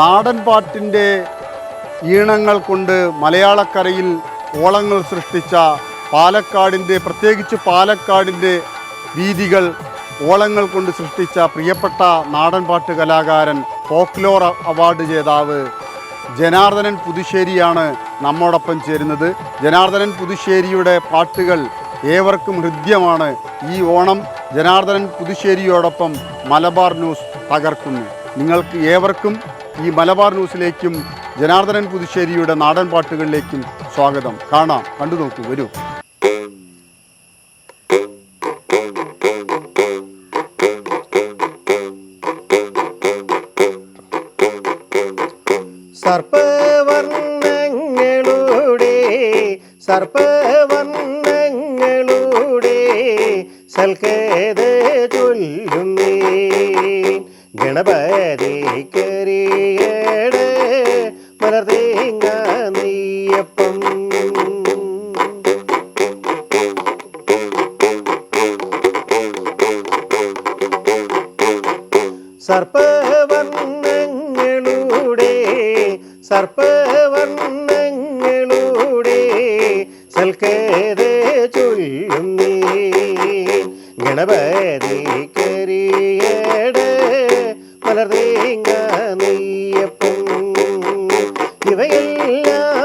നാടൻ പാട്ടിന്റെ ഈണങ്ങൾ കൊണ്ട് മലയാളക്കരയിൽ ഓളങ്ങൾ സൃഷ്ടിച്ച പാലക്കാടിന്റെ പ്രത്യേകിച്ച് പാലക്കാടിന്റെ വീതികൾ ഓളങ്ങൾ കൊണ്ട് സൃഷ്ടിച്ച പ്രിയപ്പെട്ട നാടൻപാട്ട് കലാകാരൻ ഫോക്ലോർ അവാർഡ് ജേതാവ് ജനാർദ്ദനൻ പുതുശ്ശേരിയാണ് നമ്മോടൊപ്പം ചേരുന്നത്. ജനാർദ്ദനൻ പുതുശ്ശേരിയുടെ പാട്ടുകൾ ഏവർക്കും ഹൃദ്യമാണ്. ഈ ഓണം ജനാർദ്ദനൻ പുതുശ്ശേരിയോടൊപ്പം മലബാർ ന്യൂസ് തകർക്കുന്നു. നിങ്ങൾക്ക് ഏവർക്കും ഈ മലബാർ ന്യൂസിലേക്കും ജനാർദ്ദനൻ പുതുശ്ശേരിയുടെ നാടൻ പാട്ടുകളിലേക്കും സ്വാഗതം. കാണാം കണ്ടു നോക്കൂ വരൂ. സർപ്പവർണങ്ങളുടെ സർപ്പവർണങ്ങളുടെ സൽക്കേത ചൊല്ലുന്നേ. ഗണപതി കരിയട് മലർതേങ്ങ നെയ്യപ്പം. സർപ്പവർണങ്ങളുടെ സർപ്പവർണങ്ങളുടെ സൽക്കേത ചൊല്ലുന്നേ. ഗണപതി കരിയട് മലർതേങ്ങ നെയ്യപ്പം. ഇവയെല്ലാം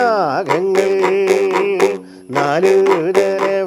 മൂലമണി നാഗങ്ങൾ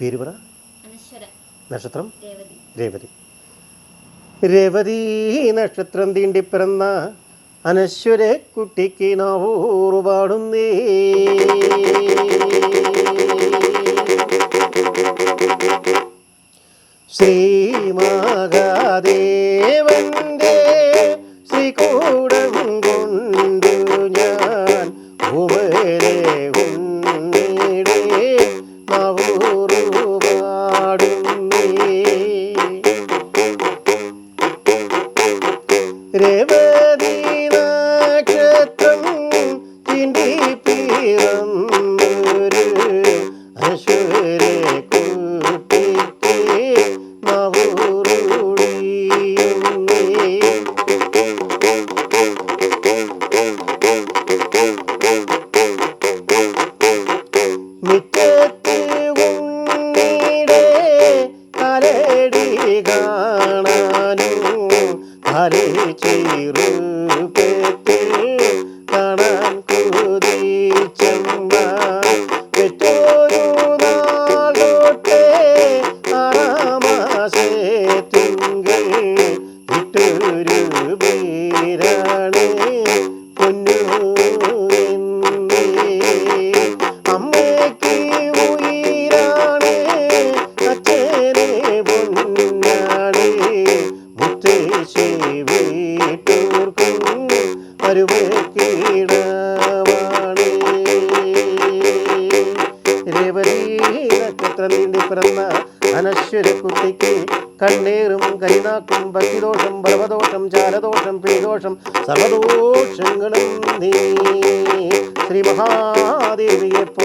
പേര് പറ. നക്ഷത്രം? രേവതി. രേവതി. നക്ഷത്രം തീണ്ടി പിറന്ന അനശ്വര കുട്ടിക്ക് നാവൂറ് പാടുന്നേ. ശ്രീമഹാദേവന്റെ ശ്രീകൂടം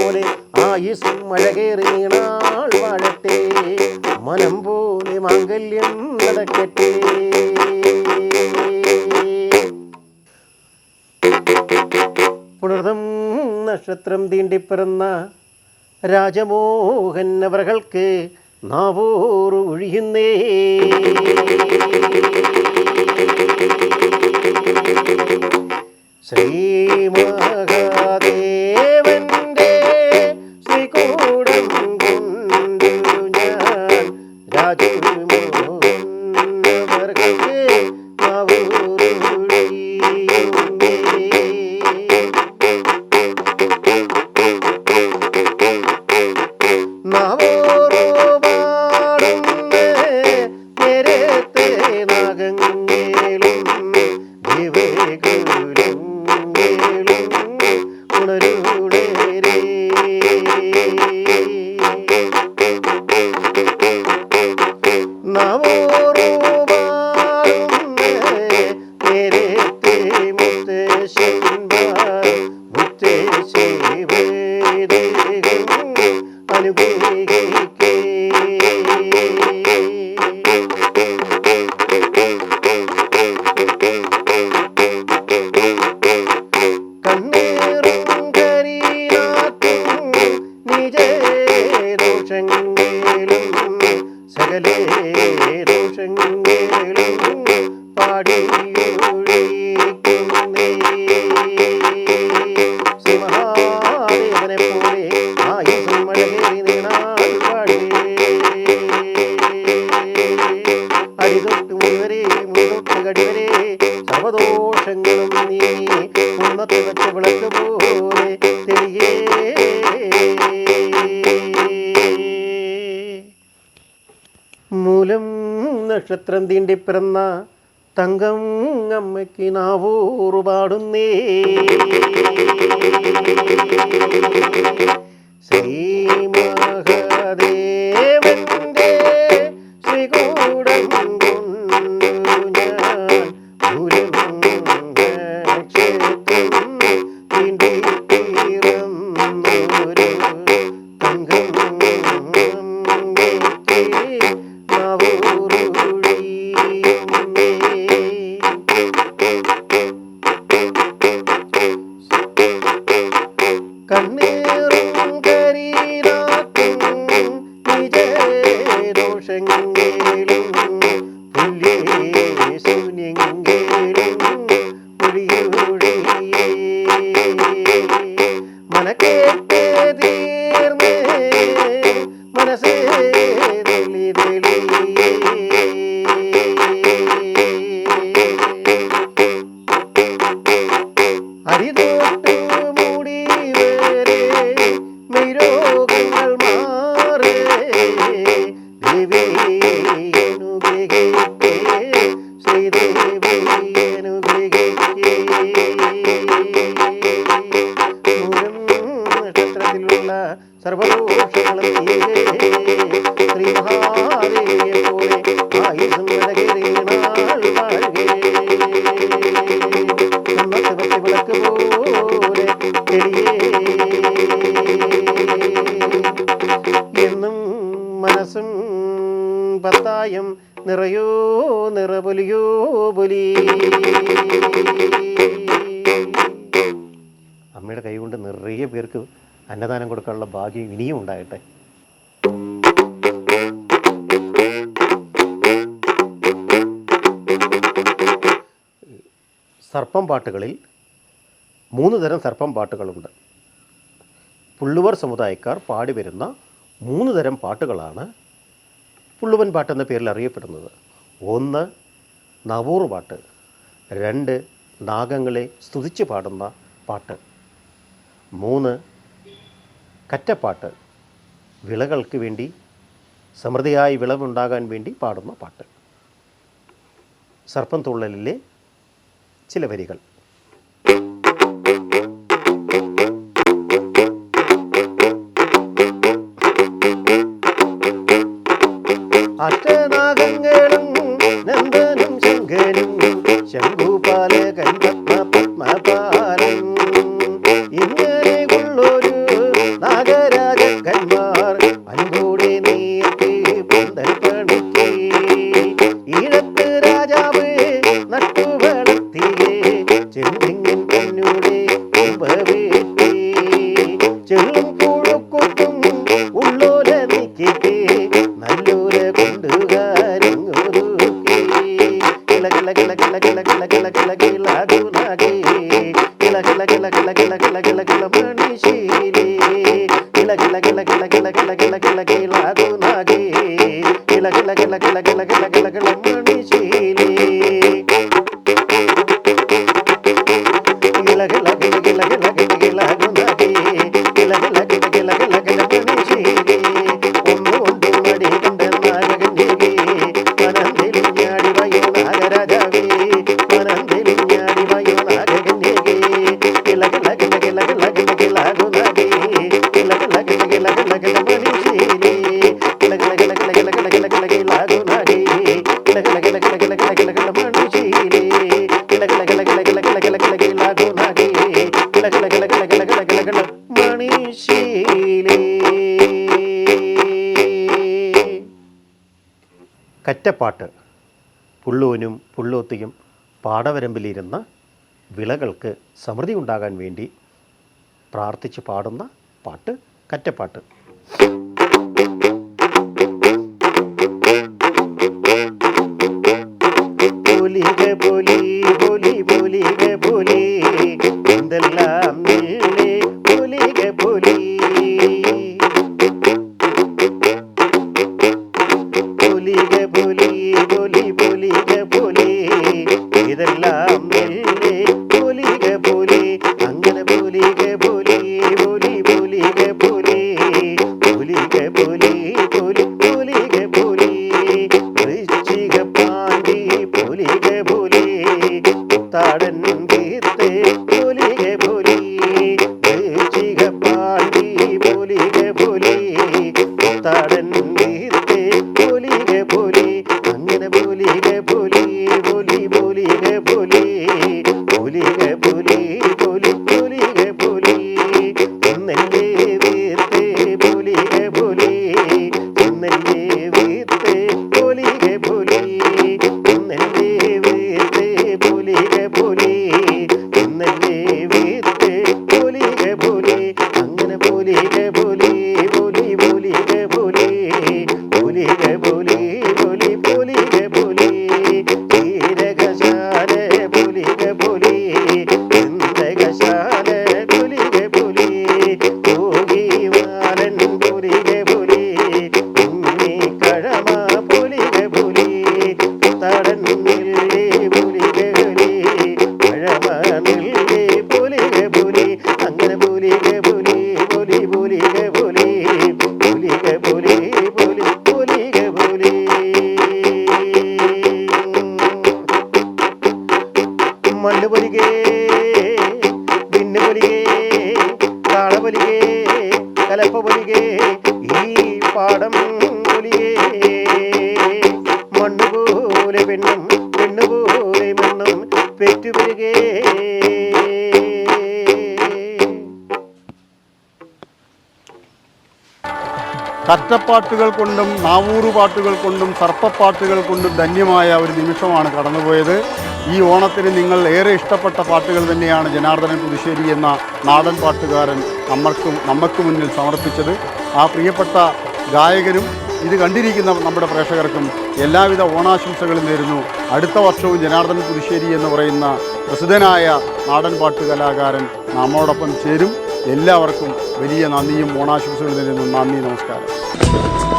പോലെ ആയുസും മഴകേറി നീണാൾ വാഴട്ടെ. മനം പോലെ മാംഗല്യം നടക്കട്ടെ. പുണർതം നക്ഷത്രം തീണ്ടിപ്പിറന്ന രാജമോഹൻ അവർക്ക് നാവോറു ഒഴിയുന്നേ. Shri Mahadeva Thank you. watching. നക്ഷത്രം തീണ്ടി പിറന്ന തങ്കം അമ്മയ്ക്ക് നാവൂറു പാടുന്നേ. ശ്രീ സർവദോഷങ്ങളും ശ്രീ മഹാദേവിയെ പോലെ ആയുസും വിലകേറിയാൾ വാഴുകേ ഭക്തി വിളക്ക് പോലെ തെളിയേ. എന്നും മനസ്സും പത്തായം നിറയോ നിറപൊലിയോ പൊലി. അമ്മയുടെ കൈകൊണ്ട് നിറയെ പേർക്ക് അന്നദാനം കൊടുക്കാനുള്ള ഭാഗ്യം ഇനിയും ഉണ്ടാകട്ടെ. സർപ്പം പാട്ടുകളിൽ മൂന്ന് തരം സർപ്പം പാട്ടുകളുണ്ട്. പുള്ളുവർ സമുദായക്കാർ പാടി വരുന്ന മൂന്ന് തരം പാട്ടുകളാണ് പുള്ളുവൻ പാട്ടെന്ന പേരിൽ അറിയപ്പെടുന്നത്. ഒന്ന് നവൂർ പാട്ട് രണ്ട് നാഗങ്ങളെ സ്തുതിച്ച് പാടുന്ന പാട്ട് മൂന്ന് കറ്റപ്പാട്ട്. വിളകൾക്ക് വേണ്ടി സമൃദ്ധിയായി വിളവുണ്ടാകാൻ വേണ്ടി പാടുന്ന പാട്ട്. സർപ്പം തുള്ളലിലെ ചില വരികൾ. അഷ്ടനാഗങ്ങളും നന്ദനും ശംഖുപാലകൻ പത്മ പത്മപാലൻ. ഇങ്ങനെ നഗര తీసిరి గిల గిల గిల గిల గిల గిల గిల గిల గిల గిల గిల గిల గిల గిల గిల കറ്റപ്പാട്ട് പുള്ളൂനും പുള്ളൂത്തിയും പാടവരമ്പിലിരുന്ന വിളകൾക്ക് സമൃദ്ധി ഉണ്ടാകാൻ വേണ്ടി പ്രാർത്ഥിച്ച് പാടുന്ന പാട്ട് കറ്റപ്പാട്ട്. കാള പൊലികേ കലപ്പ പൊലികേ ഈ പാടം പൊലിയേ മണ്ണുപോലെ പെണ്ണും പെണ്ണുപോലെ മണ്ണും പെറ്റുപെരുകേ. കറ്റപ്പാട്ടുകൾ കൊണ്ടും നാവൂറ് പാട്ടുകൾ കൊണ്ടും സർപ്പപ്പാട്ടുകൾ കൊണ്ടും ധന്യമായ ഒരു നിമിഷമാണ് കടന്നുപോയത്. ഈ ഓണത്തിന് നിങ്ങൾ ഏറെ ഇഷ്ടപ്പെട്ട പാട്ടുകൾ തന്നെയാണ് ജനാർദ്ദനൻ പുതുശ്ശേരി എന്ന നാടൻ പാട്ടുകാരൻ നമ്മൾക്ക് നമുക്ക് മുന്നിൽ സമർപ്പിച്ചത് ആ പ്രിയപ്പെട്ട ഗായകനും ഇത് കണ്ടിരിക്കുന്ന നമ്മുടെ പ്രേക്ഷകർക്കും എല്ലാവിധ ഓണാശംസകളും നേരുന്നു. അടുത്ത വർഷവും ജനാർദ്ദന പുതുശ്ശേരി എന്ന് പറയുന്ന പ്രസിദ്ധനായ നാടൻപാട്ട് കലാകാരൻ നമ്മോടൊപ്പം ചേരും. എല്ലാവർക്കും വലിയ നന്ദിയും ഓണാശംസകളും നേരുന്നു. നന്ദി നമസ്കാരം.